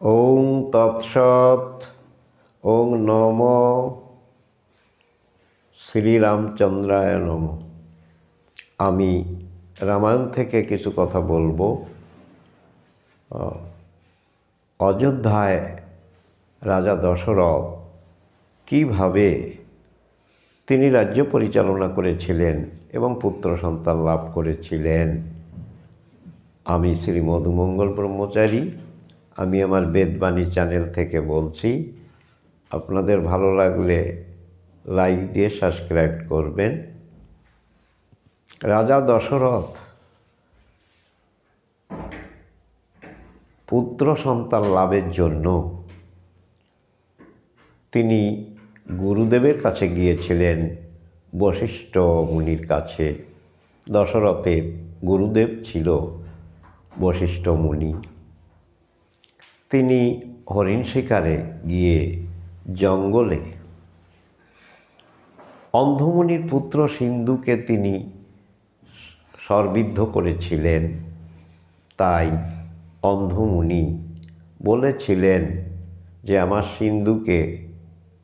ওং তৎসৎ, ওং নম, শ্রীরামচন্দ্রায় নম। আমি রামায়ণ থেকে কিছু কথা বলব। অযোধ্যায় রাজা দশরথ কীভাবে তিনি রাজ্য পরিচালনা করেছিলেন এবং পুত্র সন্তান লাভ করেছিলেন, আমি শ্রী মধুমঙ্গল ব্রহ্মচারী আমি আমার বেদবাণী চ্যানেল থেকে বলছি, আপনাদের ভালো লাগলে লাইক দিয়ে সাবস্ক্রাইব করবেন। রাজা দশরথ, পুত্র সন্তান লাভের জন্য তিনি গুরুদেবের কাছে গিয়েছিলেন, বশিষ্ঠ মুনির কাছে। দশরথের গুরুদেব ছিল বশিষ্ঠ মুনি। তিনি হরিণ শিকারে গিয়ে জঙ্গলে অন্ধমণির পুত্র সিন্ধুকে তিনি সর্বিদ্ধ করেছিলেন। তাই অন্ধমুনি বলেছিলেন যে, আমার সিন্ধুকে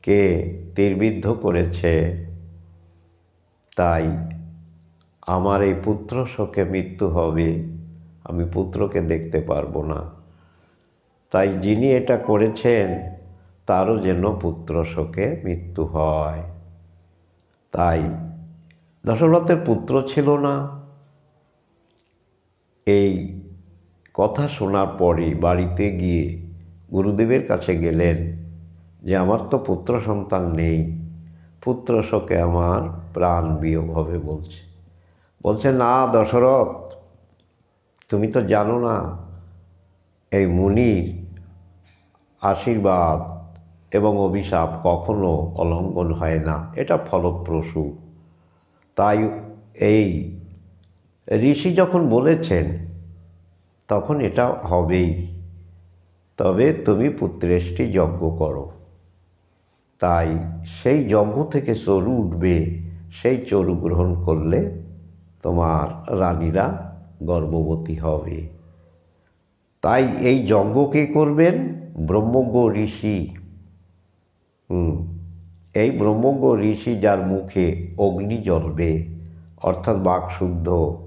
কে তীরবিদ্ধ করেছে? তাই আমার এই পুত্র শোকে মৃত্যু হবে। আমি পুত্রকে দেখতে পারব না। তাই যিনি এটা করেছেন, তারও যেন পুত্র শোকে মৃত্যু হয়। তাই দশরথের পুত্র ছিল না। এই কথা শোনার পরই বাড়িতে গিয়ে গুরুদেবের কাছে গেলেন যে, আমার তো পুত্র সন্তান নেই। পুত্র শোকে আমার প্রাণ বিয়োগ হবে, বলছে। বলছে, না দশরথ, তুমি তো জানো না এই মুনির আশীর্বাদ এবং অভিশাপ কখনো অলঙ্ঘন হয় না। এটা ফলপ্রসূ। তাই এই ঋষি যখন বলেছেন, তখন এটা হবেই। তবে তুমি পুত্রেষ্টি যজ্ঞ করো। তাই সেই যজ্ঞ থেকে চরু উঠবে, সেই চরু গ্রহণ করলে তোমার রানীরা গর্ভবতী হবে। তাই এই যজ্ঞ কে করবেন? ব্রহ্মজ্ঞ ঋষি। হুম, এই ব্রহ্মজ্ঞ ঋষি যার মুখে অগ্নি জ্বলবে, অর্থাৎ বাকশুদ্ধ,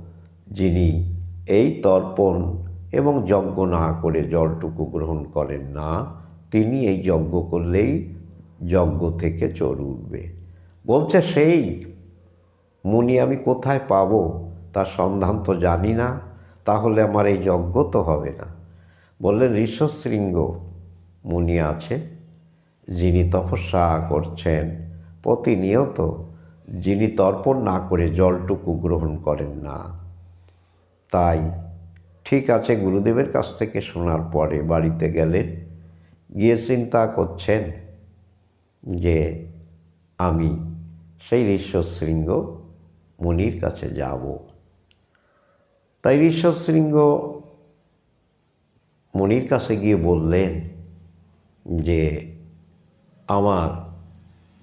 যিনি এই তর্পণ এবং যজ্ঞ না করে জলটুকু গ্রহণ করেন না, তিনি এই যজ্ঞ করলেই যজ্ঞ থেকে চোর উঠবে। বলছে, সেই মুনি আমি কোথায় পাবো? তার সন্ধান তো জানি না, তাহলে আমার এই যজ্ঞ তো হবে না। বললেন, ঋষশৃঙ্গ মুনি আছে, যিনি তপস্যা করছেন। প্রতিনিয়ত যিনি তর্পণ না করে জলটুকু গ্রহণ করেন না। তাই ঠিক আছে, গুরুদেবের কাছ থেকে শোনার পরে বাড়িতে গেলেন। গিয়ে চিন্তা করছেন যে, আমি সেই ঋষ্যশৃঙ্গ মুনির কাছে যাব। তাই ঋষ্যশৃঙ্গ মুনির কাছে গিয়ে বললেন যে, আমার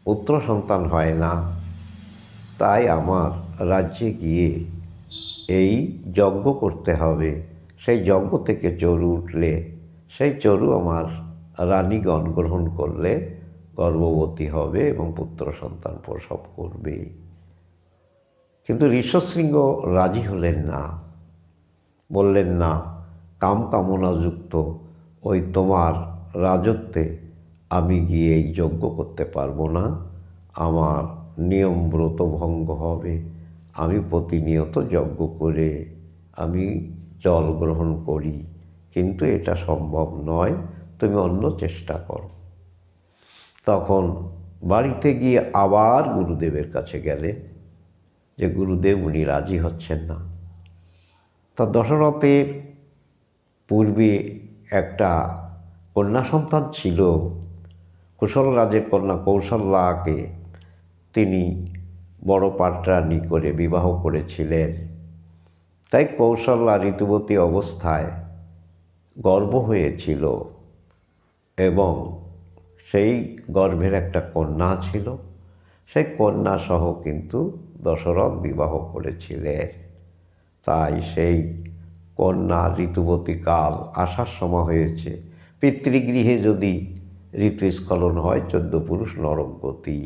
পুত্র সন্তান হয় না, তাই আমার রাজ্যে গিয়ে এই যজ্ঞ করতে হবে। সেই যজ্ঞ থেকে চরু উঠলে, সেই চরু আমার রানীগণ গ্রহণ করলে গর্ভবতী হবে এবং পুত্র সন্তান প্রসব করবে। কিন্তু ঋষশৃঙ্গ রাজি হলেন না। বললেন, না কাম কামনাযুক্ত ওই তোমার রাজত্বে আমি গিয়ে এই যজ্ঞ করতে পারব না। আমার নিয়ম ব্রত ভঙ্গ হবে। আমি প্রতিনিয়ত যজ্ঞ করে আমি জল গ্রহণ করি। কিন্তু এটা সম্ভব নয়, তুমি অন্য চেষ্টা করো। তখন বাড়িতে গিয়ে আবার গুরুদেবের কাছে গেলে যে গুরুদেব উনি রাজি হচ্ছেন না। তা দশরথের পূর্বে একটা কন্যা সন্তান ছিল। কুশল রাজের কন্যা কৌশল্যাকে তিনি বড় পাটরানি করে বিবাহ করেছিলেন। তাই কৌশল্যা ঋতুবতী অবস্থায় গর্ব হয়েছিল এবং সেই গর্ভের একটা কন্যা ছিল। সেই কন্যা সহ কিন্তু দশরথ বিবাহ করেছিলেন। তাই সেই কন্যা ঋতুবতী কাল আসার সময় হয়েছে। পিতৃগৃহে যদি ঋতুস্খলন হয়, চোদ্দ পুরুষ নরকগতি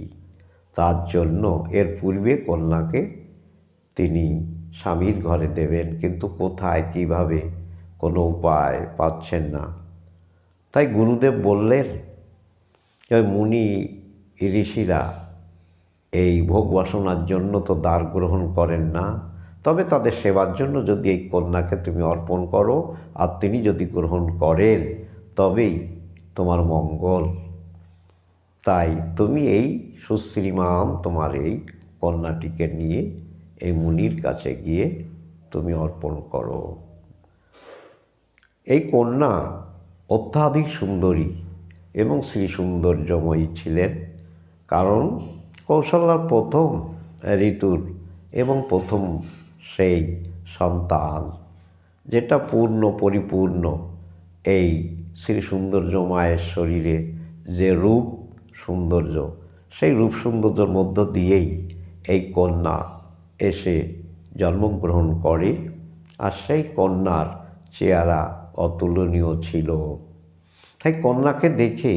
তার জন্য এর পূর্বে কন্যাকে তিনি স্বামীর ঘরে দেবেন, কিন্তু কোথায়, কীভাবে, কোনো উপায় পাচ্ছেন না। তাই গুরুদেব বললেন মুনি ঋষিরা এই ভোগ বাসনার জন্য তো দ্বার গ্রহণ করেন না। তবে তাদের সেবার জন্য যদি এই কন্যাকে তুমি অর্পণ করো আর তিনি যদি গ্রহণ করেন, তবেই তোমার মঙ্গল। তাই তুমি এই সুশ্রীমান তোমার এই কন্যাটিকে নিয়ে এই মুনির কাছে গিয়ে তুমি অর্পণ করো। এই কন্যা অত্যাধিক সুন্দরী এবং শ্রী সৌন্দর্যময়ী ছিলেন, কারণ কৌশলার প্রথম ঋতুর এবং প্রথম সেই সন্তান, যেটা পূর্ণ পরিপূর্ণ এই শ্রী সৌন্দর্য মায়ের শরীরে যে রূপ সৌন্দর্য, সেই রূপ সৌন্দর্যর মধ্য দিয়েই এই কন্যা এসে জন্মগ্রহণ করে আর সেই কন্যার চেহারা অতুলনীয় ছিল। তাই কন্যাকে দেখে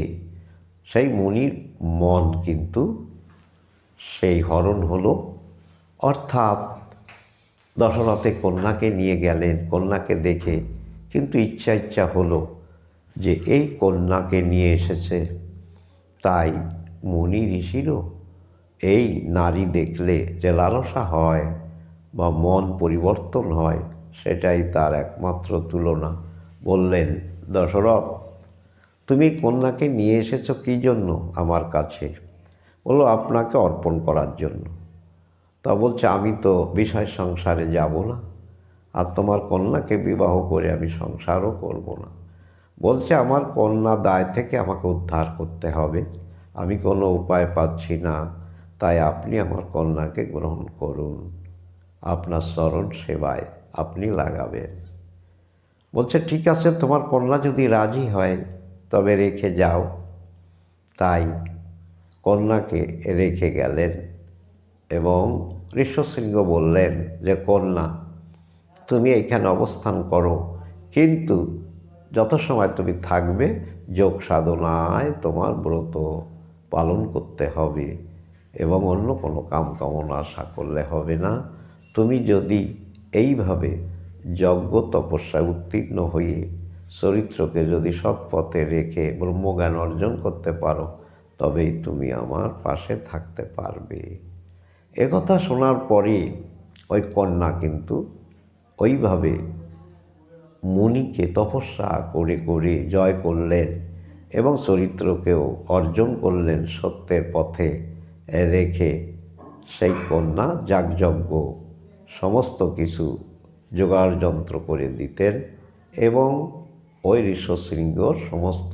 সেই মনির মন কিন্তু সেই হরণ হলো। অর্থাৎ দশরথে কন্যাকে নিয়ে গেলেন, কন্যাকে দেখে কিন্তু ইচ্ছা ইচ্ছা হলো যে এই কন্যাকে নিয়ে এসেছে। তাই মুনি ঋষিরও এই নারী দেখলে যে লালসা হয় বা মন পরিবর্তন হয়, সেটাই তার একমাত্র তুলনা। বললেন, দশরথ, তুমি কন্যাকে নিয়ে এসেছ কী জন্য আমার কাছে? বলল, আপনাকে অর্পণ করার জন্য। তা বলছে, আমি তো বিষয় সংসারে যাব না। আর তোমার কন্যাকে বিবাহ করে আমি সংসারও করব না। বলছে, আমার কন্যা দায় থেকে আমাকে উদ্ধার করতে হবে। আমি কোনো উপায় পাচ্ছি না। তাই আপনি আমার কন্যাকে গ্রহণ করুন। আপনার স্মরণ সেবায় আপনি লাগাবেন। বলছে, ঠিক আছে, তোমার কন্যা যদি রাজি হয়, তবে রেখে যাও। তাই কন্যাকে রেখে গেলেন এবং ঋষ্যশৃঙ্গ বললেন যে, কন্যা, তুমি এখানে অবস্থান করো। কিন্তু যত সময় তুমি থাকবে, যোগ সাধনায় তোমার ব্রত পালন করতে হবে এবং অন্য কোনো কাম কামনা আশা করলে হবে না। তুমি যদি এইভাবে যজ্ঞ তপস্যায় উত্তীর্ণ হয়ে চরিত্রকে যদি সৎপথে রেখে ব্রহ্মজ্ঞান অর্জন করতে পারো, তবেই তুমি আমার পাশে থাকতে পারবে। একথা শোনার পরে ওই কন্যা কিন্তু ওইভাবে মুনিকে তপস্যা করে করে জয় করলেন এবং চরিত্রকেও অর্জন করলেন সত্যের পথে রেখে সেই কন্যা যাগযজ্ঞ, সমস্ত কিছু জোগাড় যন্ত্র করে দিতেন এবং ওই ঋষ্যশৃঙ্গর সমস্ত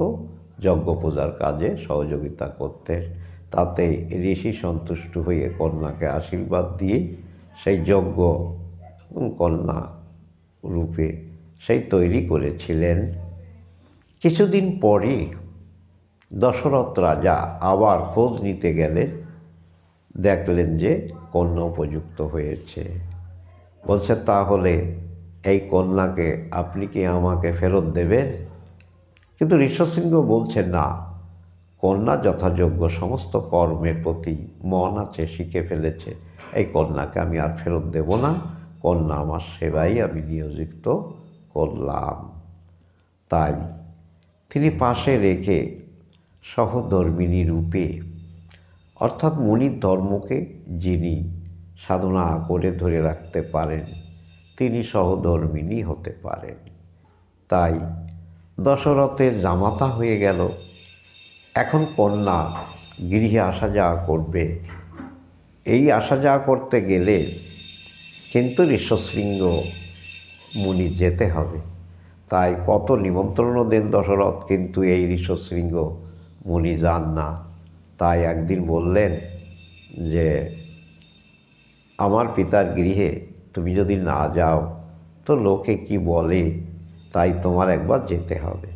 যজ্ঞ পূজার কাজে সহযোগিতা করতেন। তাতে ঋষি সন্তুষ্ট হয়ে কন্যাকে আশীর্বাদ দিয়ে সেই যজ্ঞ কন্যা রূপে সেই তৈরি করেছিলেন। কিছুদিন পরে দশরথ রাজা আবার খোঁজ নিতে গেলেন দেখলেন যে কন্যা উপযুক্ত হয়েছে। বলছে, তাহলে এই কন্যাকে আপনি কি আমাকে ফেরত দেবেন? কিন্তু ঋষসিংহ বলছে, না। কন্যা যথাযোগ্য সমস্ত কর্মের প্রতি মন আছে, শিখে ফেলেছে। এই কন্যাকে আমি আর ফেরত দেব না। কন্যা আমার সেবাই আমি নিয়োজিত করলাম। তাই তিনি পাশে রেখে সহধর্মিনী রূপে, অর্থাৎ মনির ধর্মকে যিনি সাধনা করে ধরে রাখতে পারেন, তিনি সহধর্মিনী হতে পারেন। তাই দশরথের জামাতা হয়ে গেল। এখন কন্যা, গৃহে আসা যাওয়া করবে। এই আসা যাওয়া করতে গেলে কিন্তু ঋষ্যশৃঙ্গ মুনি যেতে হবে। তাই কত নিমন্ত্রণও দেন দশরথ, কিন্তু এই ঋষ্যশৃঙ্গ মুনি যান না। তাই একদিন বললেন যে, আমার পিতার গৃহে তুমি যদি না যাও, তো লোকে কি বলে? তাই তোমার একবার যেতে হবে।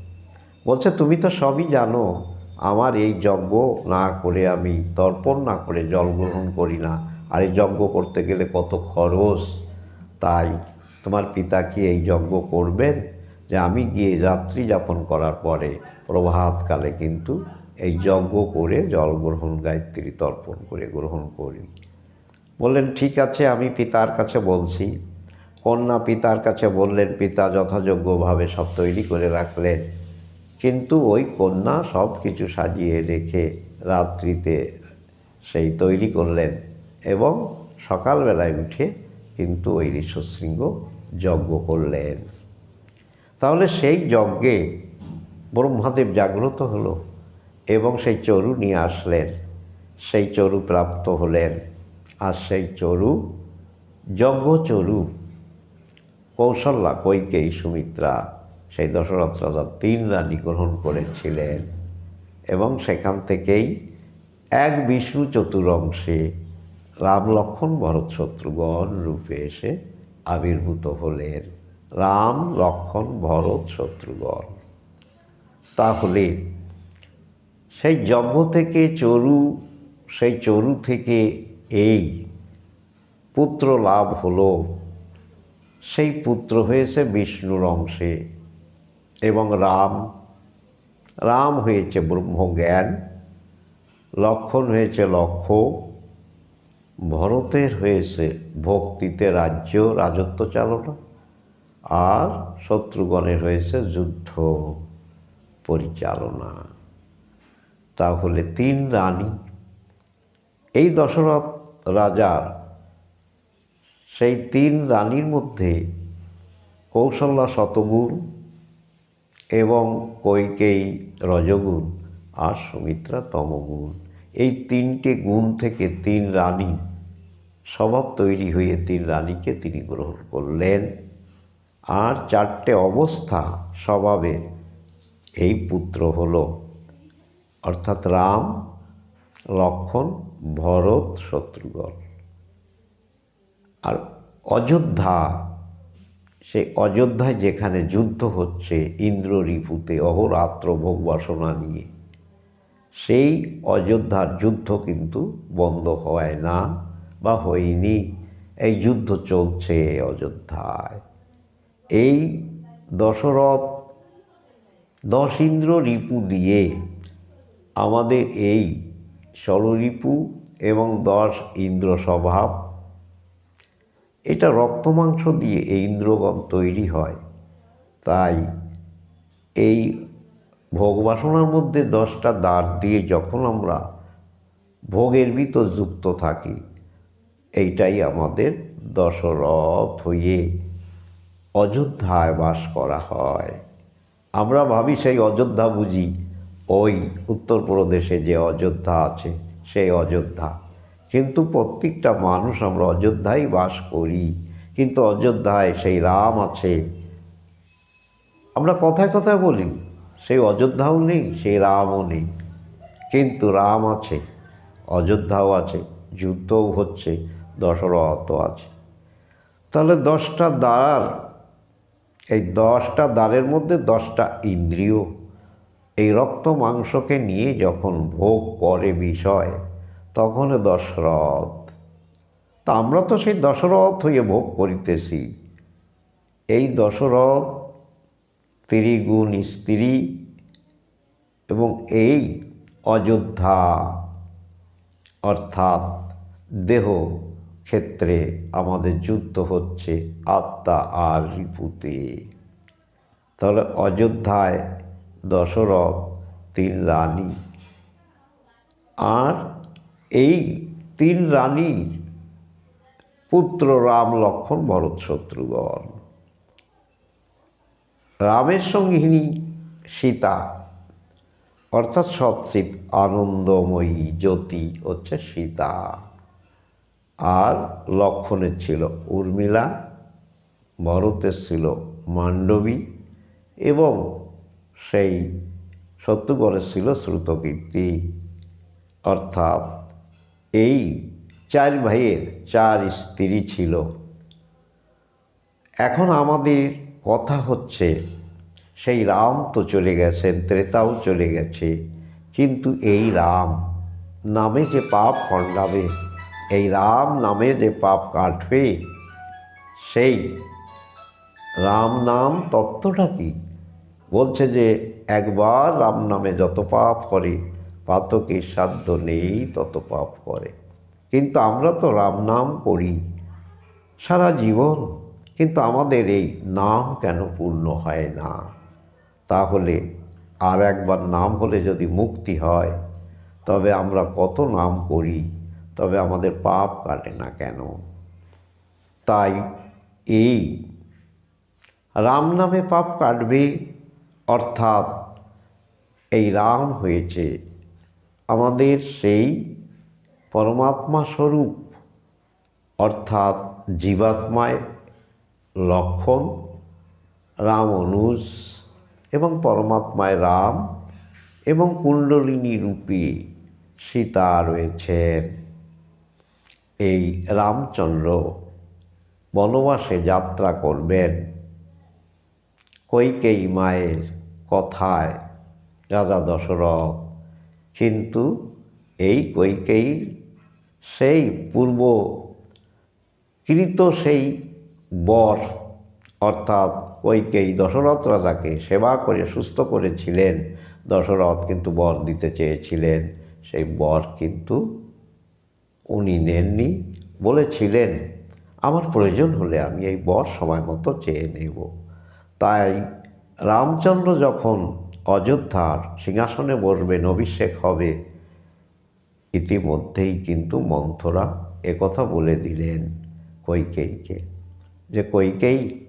বলছে, তুমি তো সবই জানো আমার এই যজ্ঞ না করে আমি তর্পণ না করে জল গ্রহণ করি না। আর এই যজ্ঞ করতে গেলে কত খরচ? তাই তোমার পিতা কি এই যজ্ঞ করবেন? যে আমি গিয়ে রাত্রি যাপন করার পরে প্রভাতকালে কিন্তু এই যজ্ঞ করে জল গ্রহণ, গায়ত্রী তর্পণ করে গ্রহণ করি। বললেন, ঠিক আছে, আমি পিতার কাছে বলছি। কন্যা পিতার কাছে বললেন, পিতা যথাযোগ্যভাবে সব তৈরি করে রাখলেন। কিন্তু ওই কন্যা সব কিছু সাজিয়ে রেখে রাত্রিতে সেই তৈরি করলেন এবং সকালবেলায় উঠে কিন্তু ওই ঋষশৃঙ্গ যজ্ঞ করলেন। তাহলে সেই যজ্ঞে ব্রহ্মাদেব জাগ্রত হলো এবং সেই চরু নিয়ে আসলেন। সেই চরু প্রাপ্ত হলেন আর সেই চরু যজ্ঞ চরু কৌশল্যা কৈকেয়ী সুমিত্রা সেই দশরথ রাজা তিন রানী গ্রহণ করেছিলেন এবং সেখান থেকেই এক বিষ্ণু চতুরংশে রাম লক্ষণ ভরত শত্রুগণ রূপে এসে আবির্ভূত হলেন। রাম লক্ষণ ভরত শত্রুগণ। তাহলে সেই যজ্ঞ থেকে চরু, সেই চরু থেকে এই পুত্র লাভ হলো। সেই পুত্র হয়েছে বিষ্ণুর অংশে। এবং রাম রাম হয়েছে ব্রহ্মজ্ঞান, লক্ষণ হয়েছে লক্ষ্য ভরতের হয়েছে ভক্তিতে রাজ্য, রাজত্ব চালনা, আর শত্রুগণের হয়েছে যুদ্ধ পরিচালনা। তাহলে তিন রানী। এই দশরথ রাজার সেই তিন রানীর মধ্যে কৌশল্যা শতগুণ এবং কৈকেয়ী রজগুণ আর সুমিত্রা তমগুণ। এই তিনটে গুণ থেকে তিন রানী স্বভাব তৈরি হয়ে তিন রানীকে তিনি গ্রহণ করলেন। আর চারটে অবস্থা স্বভাবে এই পুত্র হল অর্থাৎ রাম, লক্ষণ, ভরত, শত্রুঘ্ন। আর অযোধ্যা সে অযোধ্যায় যেখানে যুদ্ধ হচ্ছে ইন্দ্র রিপুতে অহরাত্র ভোগ বাসনা নিয়ে। সেই অযোধ্যার যুদ্ধ কিন্তু বন্ধ হয় না বা হয়নি। এই যুদ্ধ চলছে অযোধ্যায়। এই দশরথ দশ ইন্দ্র রিপু দিয়ে আমাদের এই ষড়রিপু এবং দশ ইন্দ্র স্বভাব এটা রক্ত মাংস দিয়ে এই ইন্দ্রগণ তৈরি হয়। তাই এই ভোগবাসনার মধ্যে দশটা দ্বার দিয়ে যখন আমরা ভোগের ভিতর যুক্ত থাকি, এইটাই আমাদের দশরথ হয়ে অযোধ্যায় বাস করা হয়। আমরা ভাবি সেই অযোধ্যা বুঝি, ওই উত্তরপ্রদেশে যে অযোধ্যা আছে, সেই অযোধ্যা। কিন্তু প্রত্যেকটা মানুষ আমরা অযোধ্যায় বাস করি। কিন্তু অযোধ্যায় সেই রাম আছে। আমরা কথায় কথায় বলি, সেই অযোধ্যাও নেই, সেই রামও নেই। কিন্তু রাম আছে, অযোধ্যাও আছে, যুদ্ধও হচ্ছে, দশরথ আছে। তাহলে দশটা দ্বার এই দশটা দ্বারের মধ্যে দশটা ইন্দ্রিয়, এই রক্ত মাংসকে নিয়ে যখন ভোগ করে বিষয় তখন দশরথ। তা আমরা তো সেই দশরথ হয়ে ভোগ করিতেছি। এই দশরথ ত্রিগুণ স্ত্রী এবং এই অযোধ্যা অর্থাৎ দেহ ক্ষেত্রে আমাদের যুদ্ধ হচ্ছে আত্মা আর রিপুতে। তাহলে অযোধ্যায় দশরথ তিন রানী। আর এই তিন রানীর পুত্র রাম লক্ষণ ভরত শত্রুগণ। রামের সঙ্গিনী সীতা, অর্থাৎ সৎসিত আনন্দময়ী জ্যোতি হচ্ছে সীতা। আর লক্ষণের ছিল উর্মিলা, ভরতের ছিল মান্ডবী এবং সেই শত্রুগণের ছিল শ্রুতকীর্তি, অর্থাৎ এই চার ভাইয়ের চার স্ত্রী ছিল। এখন আমাদের কথা হচ্ছে, সেই রাম তো চলে গেছেন, ত্রেতাও চলে গেছে, কিন্তু এই রাম নামে যে পাপ খণ্ডাবে, এই রাম নামে যে পাপ কাটবে, সেই রাম নাম তত্ত্বটা কি? বলছে যে একবার রাম নামে যত পাপ করে পাতকের সাধ্য নেই, তত পাপ করে। কিন্তু আমরা তো রাম নাম করি সারা জীবন, কিন্তু আমাদের এই নাম কেন পূর্ণ হয় না? তাহলে আর একবার নাম হলে যদি মুক্তি হয়, তবে আমরা কত নাম করি, তবে আমাদের পাপ কাটে না কেন? তাই এই রাম নামে পাপ কাটবে, অর্থাৎ এই রাম হয়েছে আমাদের সেই পরমাত্মা স্বরূপ, অর্থাৎ জীবাত্মায় লক্ষণ, রাম অনুজ এবং পরমাত্মায় রাম এবং কুণ্ডলিনী রূপে সীতা রয়েছেন। এই রামচন্দ্র বনবাসে যাত্রা করবেন। কৈকেয়ী মায়ের কথায় রাজা দশরথ কিন্তু এই কৈকেয়ীর সেই পূর্ব কৃত সেই বর অর্থাৎ কৈকেয়ী দশরথ রাজাকে সেবা করে, সুস্থ করেছিলেন। দশরথ কিন্তু বর দিতে চেয়েছিলেন। সেই বর কিন্তু উনি নেননি বলেছিলেন, আমার প্রয়োজন হলে আমি এই বর সময় মতো চেয়ে নেব। তাই রামচন্দ্র যখন অযোধ্যার সিংহাসনে বসবেন অভিষেক হবে। ইতিমধ্যেই কিন্তু মন্থরা একথা বলে দিলেন কৈকেয়ীকে যে কৈকেয়ী,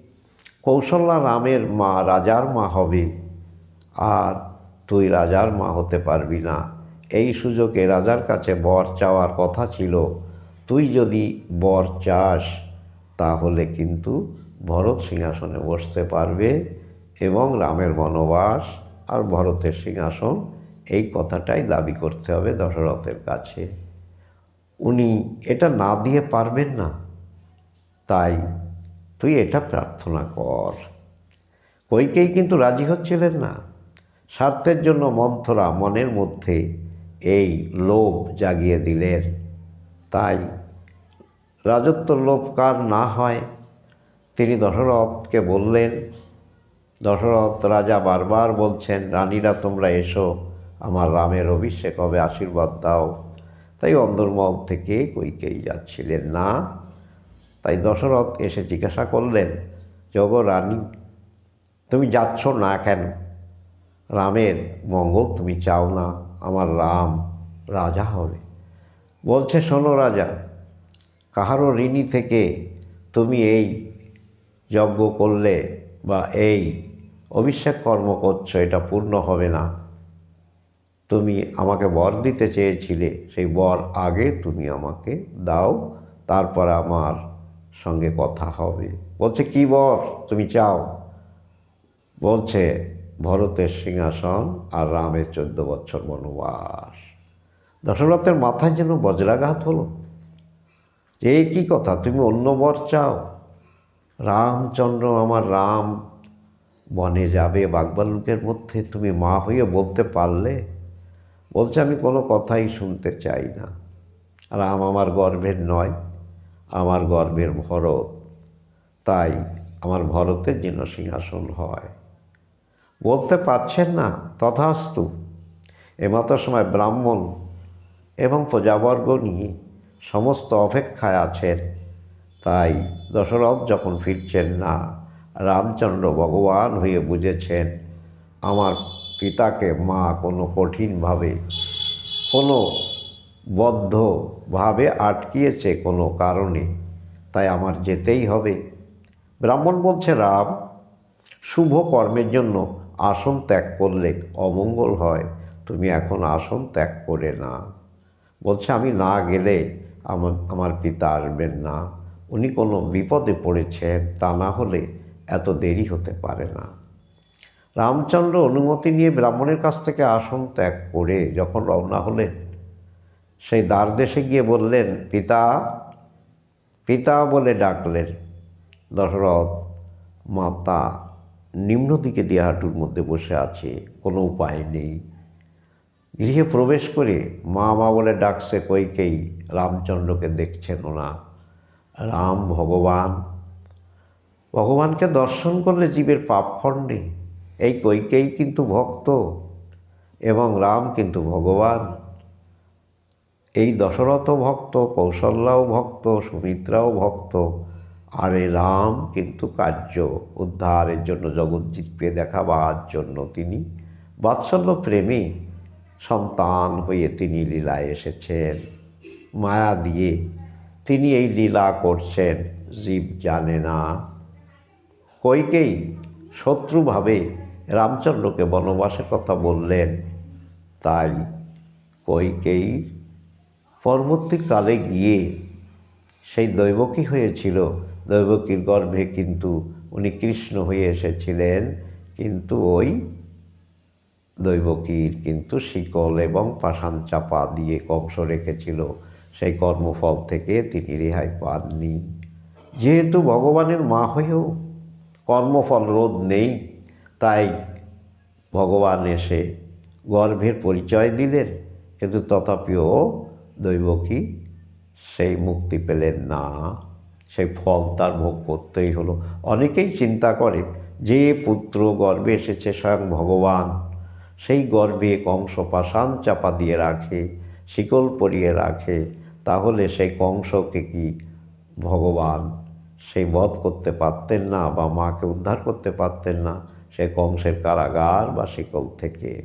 কৌশল্যা রামের মা, রাজার মা হবে। আর তুই রাজার মা হতে পারবি না। এই সুযোগে রাজার কাছে বর চাওয়ার কথা ছিল। তুই যদি বর চাস, তাহলে কিন্তু ভরত সিংহাসনে বসতে পারবে এবং রামের বনবাস আর ভরতের সিংহাসন, এই কথাটাই দাবি করতে হবে দশরথের কাছে। উনি এটা না দিয়ে পারবেন না। তাই তুই এটা প্রার্থনা কর। কইকেই কিন্তু রাজি হচ্ছিলেন না। স্বার্থের জন্য মন্থরা মনের মধ্যে এই লোভ জাগিয়ে দিলেন। তাই রাজত্ব লোভ কার না হয়, তিনি দশরথকে বললেন দশরথ রাজা বারবার বলছেন, রানীরা, তোমরা এসো, আমার রামের অভিষেক হবে, আশীর্বাদ দাও। তাই অন্দরমহল থেকে কৈকেয়ী যাচ্ছিলেন না। তাই দশরথ এসে জিজ্ঞাসা করলেন, জগ রানী, তুমি যাচ্ছ না কেন? রামের মঙ্গল তুমি চাও না, আমার রাম রাজা হবে। বলছে, শোনো রাজা কাহারও ঋণী থেকে তুমি এই যজ্ঞ করলে বা এই অভিষেক কর্ম করছ, এটা পূর্ণ হবে না। তুমি আমাকে বর দিতে চেয়েছিলে, সেই বর আগে তুমি আমাকে দাও, তারপর আমার সঙ্গে কথা হবে। বলছে, কি বর? তুমি চাও? বলছে, ভরতের সিংহাসন আর রামের চোদ্দ বছর বনবাস। দশরথের মাথায় যেন বজ্রাঘাত হলো। যে এই কী কথা? তুমি অন্য বর চাও? রামচন্দ্র আমার রাম বনে যাবে বাগবালুকের মধ্যে, তুমি মা হয়ে বলতে পারলে? বলছে, আমি কোনো কথাই শুনতে চাই না। রাম আমার গর্ভের নয়, আমার গর্ভের ভরত। তাই আমার ভরতের যেন সিংহাসন হয়। বলতে পারছেন না, তথাস্তু। এমতো সময় ব্রাহ্মণ এবং প্রজাবর্গ নিয়ে সমস্ত অপেক্ষায় আছেন। তাই দশরথ যখন ফিরছেন না রামচন্দ্র ভগবান হয়ে বুঝেছেন, আমার পিতাকে মা কোনো কঠিনভাবে, কোনো বদ্ধভাবে আটকিয়েছে কোনো কারণে, তাই আমার যেতেই হবে। ব্রাহ্মণ বলছে, রাম, শুভ কর্মের জন্য আসন ত্যাগ করলে অমঙ্গল হয়, তুমি এখন আসন ত্যাগ করে না। বলছে, আমি না গেলে আমার আমার পিতা আসবেন না। উনি কোনো বিপদে পড়েছেন, তা না হলে এত দেরি হতে পারে না। রামচন্দ্র অনুমতি নিয়ে ব্রাহ্মণের কাছ থেকে আসন ত্যাগ করে যখন রওনা হলেন, সেই দ্বারদেশে গিয়ে বললেন, পিতা পিতা বলে ডাকলেন। দশরথ মাতা নিম্ন দিকে দেহাটুর মধ্যে বসে আছে, কোনো উপায় নেই। গৃহে প্রবেশ করে মা মা বলে ডাকছে কইকেই রামচন্দ্রকে দেখছেন না। রাম ভগবান ভগবানকে দর্শন করলে জীবের পাপ খণ্ডে এই কৈকেই কিন্তু ভক্ত এবং রাম কিন্তু ভগবান। এই দশরথ ভক্ত, কৌশল্যাও ভক্ত, সুমিত্রাও ভক্ত। আর এই রাম কিন্তু কার্য উদ্ধারের জন্য জগৎজিৎকে দেখাবার জন্য তিনি বাৎসল্য প্রেমী সন্তান হয়ে তিনি লীলায় এসেছেন। মায়া দিয়ে তিনি এই লীলা করছেন, জীব জানে না। কইকেই শত্রুভাবে রামচন্দ্রকে বনবাসের কথা বললেন। তাই কইকেই পরবর্তীকালে গিয়ে সেই দৈবকী হয়েছিল। দৈবকীর গর্ভে কিন্তু উনি কৃষ্ণ হয়ে এসেছিলেন। কিন্তু ওই দৈবকীর কিন্তু শিকল এবং পাষাণ চাপা দিয়ে কংস রেখেছিল। সেই কর্মফল থেকে তিনি রেহাই পাননি। যেহেতু ভগবানের মা হয়েও কর্মফল রোধ নেই, তাই ভগবান এসে গর্ভের পরিচয় দিলেন, কিন্তু তথাপিও দৈবকী সেই মুক্তি পেলেন না। সেই ফল তার ভোগ করতেই হলো। অনেকেই চিন্তা করে যে পুত্র গর্ভে এসেছে স্বয়ং ভগবান, সেই গর্ভে কংস পাষাণ চাপা দিয়ে রাখে, শিকল পরিয়ে রাখে, তাহলে সেই কংসকে কি ভগবান সেই বধ করতে পারতেন না বা মাকে উদ্ধার করতে পারতেন না, সে কংসের কারাগার বা শিকল থেকে।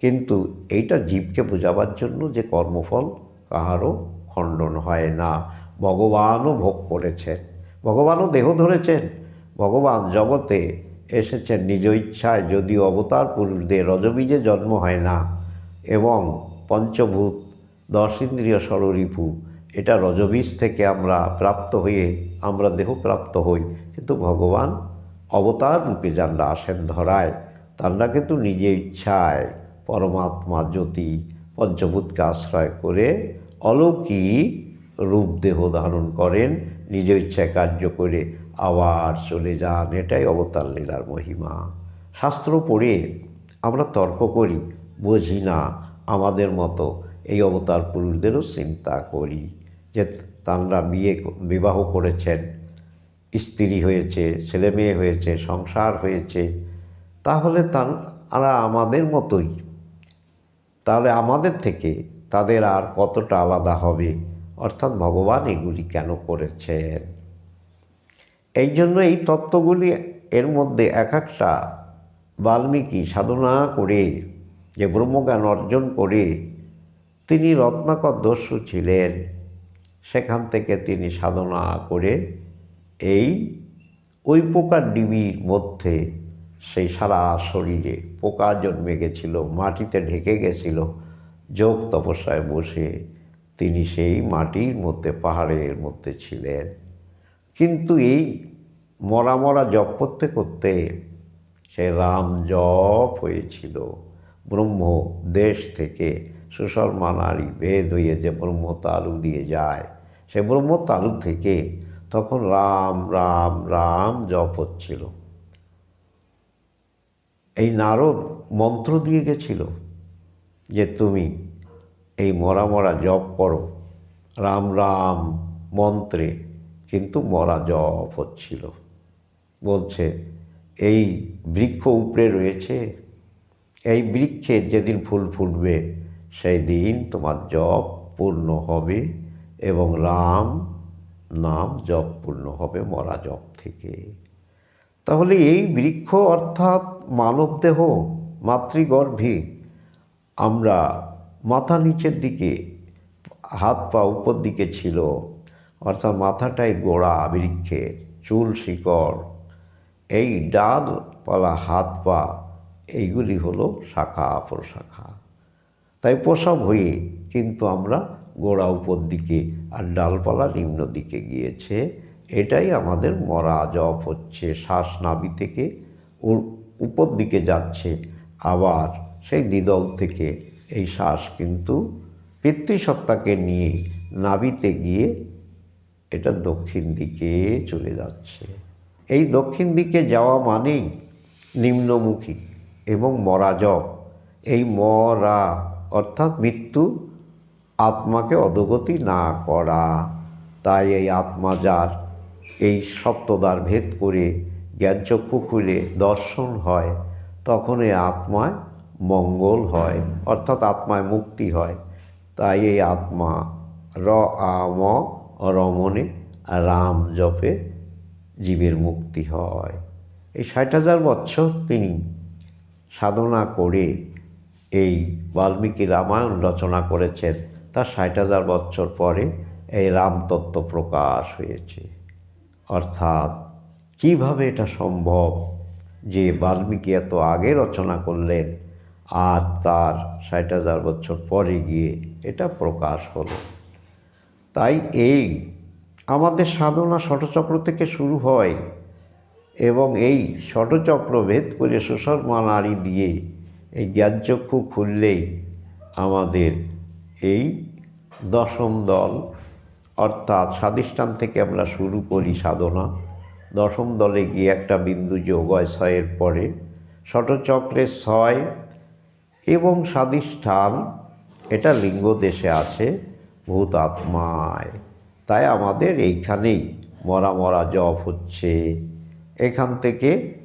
কিন্তু এইটা জীবকে বোঝাবার জন্য যে কর্মফল কাহারও খণ্ডন হয় না। ভগবানও ভোগ করেছেন, ভগবানও দেহ ধরেছেন, ভগবান জগতে এসেছেন নিজ ইচ্ছায়, যদিও অবতার পুরুষদের রজবীজে জন্ম হয় না। এবং পঞ্চভূত দশ ইন্দ্রিয় ষড়রিপু এটা রজবীজ থেকে আমরা প্রাপ্ত হয়ে আমরা দেহ প্রাপ্ত হই। কিন্তু ভগবান অবতার রূপে যারা আসেন ধরায়, তারা কিন্তু নিজে ইচ্ছায় পরমাত্মা জ্যোতি পঞ্চভূতকে আশ্রয় করে অলৌকিক রূপ দেহ ধারণ করেন নিজ ইচ্ছায় কার্য করে আবার চলে যান। এটাই অবতার লীলার মহিমা। শাস্ত্র পড়ে আমরা তর্ক করি, বুঝি না, আমাদের মতো এই অবতার পুরুষদেরও চিন্তা করি। যে তাঁরা বিয়ে বিবাহ করেছেন, স্ত্রী হয়েছে, ছেলে মেয়ে হয়েছে, সংসার হয়েছে, তাহলে তারা আমাদের মতোই। তাহলে আমাদের থেকে তাদের আর কতটা আলাদা হবে? অর্থাৎ ভগবান এগুলি কেন করেছেন? এই জন্য এই তত্ত্বগুলি এর মধ্যে এক একটা বাল্মীকি সাধনা করে, যে ব্রহ্মজ্ঞান অর্জন করে, তিনি রত্নাকর দস্যু ছিলেন। সেখান থেকে তিনি সাধনা করে এই ওই পোকার ডিবির মধ্যে সেই সারা শরীরে পোকা জন্মে গেছিল, মাটিতে ঢেকে গেছিল। যোগ তপস্যায় বসে তিনি সেই মাটির মধ্যে, পাহাড়ের মধ্যে ছিলেন। কিন্তু এই মরা মরা জপ করতে করতে সে রাম জপ হয়েছিল। ব্রহ্ম দেশ থেকে সুশর্মা নারী ভেদ হয়ে যে ব্রহ্ম তালু দিয়ে যায় সে ব্রহ্ম তালু থেকে তখন রাম রাম রাম জপ হচ্ছিল। এই নারদ মন্ত্র দিয়ে গেছিল যে তুমি এই মরা মরা জপ করো। রাম রাম মন্ত্রে কিন্তু মরা জপ হচ্ছিল। বলছে, এই বৃক্ষ উপরে রয়েছে, এই বৃক্ষের যেদিন ফুল ফুটবে সেই দিন তোমার জপ পূর্ণ হবে এবং রাম নাম জপ পূর্ণ হবে মরা জপ থেকে। তাহলে এই বৃক্ষ অর্থাৎ মানবদেহ মাতৃগর্ভে আমরা মাথা নিচের দিকে, হাত পা উপর দিকে ছিল, অর্থাৎ মাথাটাই গোড়া বৃক্ষের, চুল শিকড়, এই ডালপালা, হাত পা, এইগুলি হলো শাখা প্রশাখা তাই প্রসব হয়ে কিন্তু আমরা গোড়া উপর দিকে আর ডালপালা নিম্ন দিকে গিয়েছে। এটাই আমাদের মরা জপ হচ্ছে। শ্বাস নাভি থেকে উপর দিকে যাচ্ছে। আবার সেই দিদল থেকে এই শ্বাস কিন্তু পিতৃসত্তাকে নিয়ে নাভিতে গিয়ে এটা দক্ষিণ দিকে চলে যাচ্ছে। এই দক্ষিণ দিকে যাওয়া মানেই নিম্নমুখী এবং মরা জপ। এই মরা অর্থাৎ মৃত্যু আত্মাকে অধগতি না করা। তাই এই আত্মা যার এই সপ্তদ্বার ভেদ করে জ্ঞানচক্ষু খুলে দর্শন হয়, তখন এই আত্মায় মঙ্গল হয়, অর্থাৎ আত্মায় মুক্তি হয়। তাই এই আত্মা র আম রমণে রাম জপে জীবের মুক্তি হয়। এই ষাট হাজার বছর তিনি সাধনা করে এই বাল্মীকি রামায়ণ রচনা করেছেন তার ষাট হাজার বছর পরে এই রামতত্ত্ব প্রকাশ হয়েছে। অর্থাৎ কীভাবে এটা সম্ভব যে বাল্মীকি এত আগে রচনা করলেন, আর তার ষাট হাজার বছর পরে গিয়ে এটা প্রকাশ হলো? তাই এই আমাদের সাধনা ষটচক্র থেকে শুরু হয় এবং এই ষটচক্র ভেদ করে সুষর্মা নারী দিয়ে এই জ্ঞানচক্ষু খুললেই আমাদের এই দশম দল, অর্থাৎ স্বাধিষ্ঠান থেকে আমরা শুরু করি সাধনা। দশম দলে গিয়ে একটা বিন্দু যোগ হয় ছয়ের পরে। ষটচক্রের ছয় এবং স্বাধিষ্ঠান, এটা লিঙ্গ দেশে আছে, ভূত আত্মায়। তাই আমাদের এইখানেই মরা মরা জপ হচ্ছে। এখান থেকে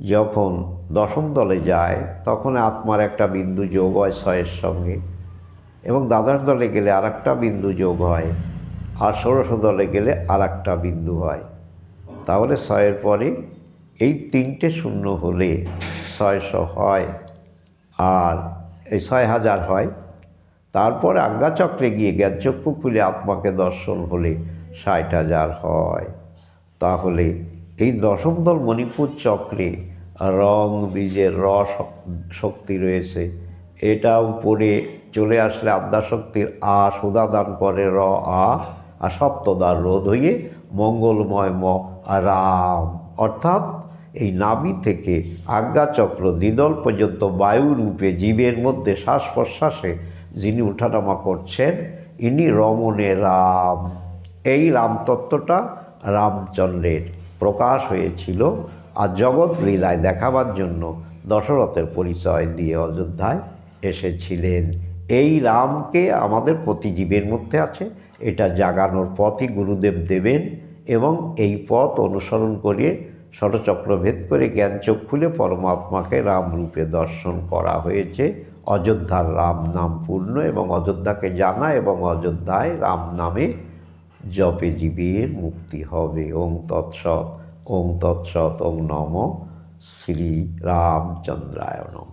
যখন দশম দলে যায়, তখন আত্মার একটা বিন্দু যোগ হয় ছয়ের সঙ্গে এবং দ্বাদশ দলে গেলে আর বিন্দু যোগ হয় আর ষোড়শ দলে গেলে আর বিন্দু হয়। তাহলে ছয়ের পরে এই তিনটে শূন্য হলে ছয়শো হয় আর এই ছয় হাজার হয়। তারপরে আজ্ঞাচক্রে গিয়ে জ্ঞানচক্ষু খুলে আত্মাকে দর্শন হলে ষাট হাজার হয়। তাহলে এই দশম দল মণিপুর চক্রে রং বীজের রস শক্তি রয়েছে। এটা উপরে চলে আসলে আদ্যাশক্তির আ সুদা দান করে র, আ আর সপ্তদার রোধ হয়ে মঙ্গলময় ম রাম। অর্থাৎ এই নাভি থেকে আজ্ঞাচক্র দ্বিদল পর্যন্ত বায়ুরূপে জীবের মধ্যে শ্বাস প্রশ্বাসে যিনি উঠানামা করছেন, ইনি রমণে রাম। এই রামতত্ত্বটা রামচন্দ্রের। প্রকাশ হয়েছিল আর জগৎ লীলায় দেখাবার জন্য দশরথের পরিচয় দিয়ে অযোধ্যায় এসেছিলেন। এই রামকে আমাদের প্রতিজীবের মধ্যে আছে। এটা জাগানোর পথই গুরুদেব দেবেন এবং এই পথ অনুসরণ করে ষটচক্রভেদ করে জ্ঞান চোখ খুলে পরমাত্মাকে রামরূপে দর্শন করা হয়েছে। অযোধ্যার রাম নাম পূর্ণ এবং অযোধ্যাকে জানা এবং অযোধ্যায় রাম নামে জপে জীবের মুক্তি হবে। ওং তৎসৎ ওং তৎসৎ ওং নম শ্রী রামচন্দ্রায় নম।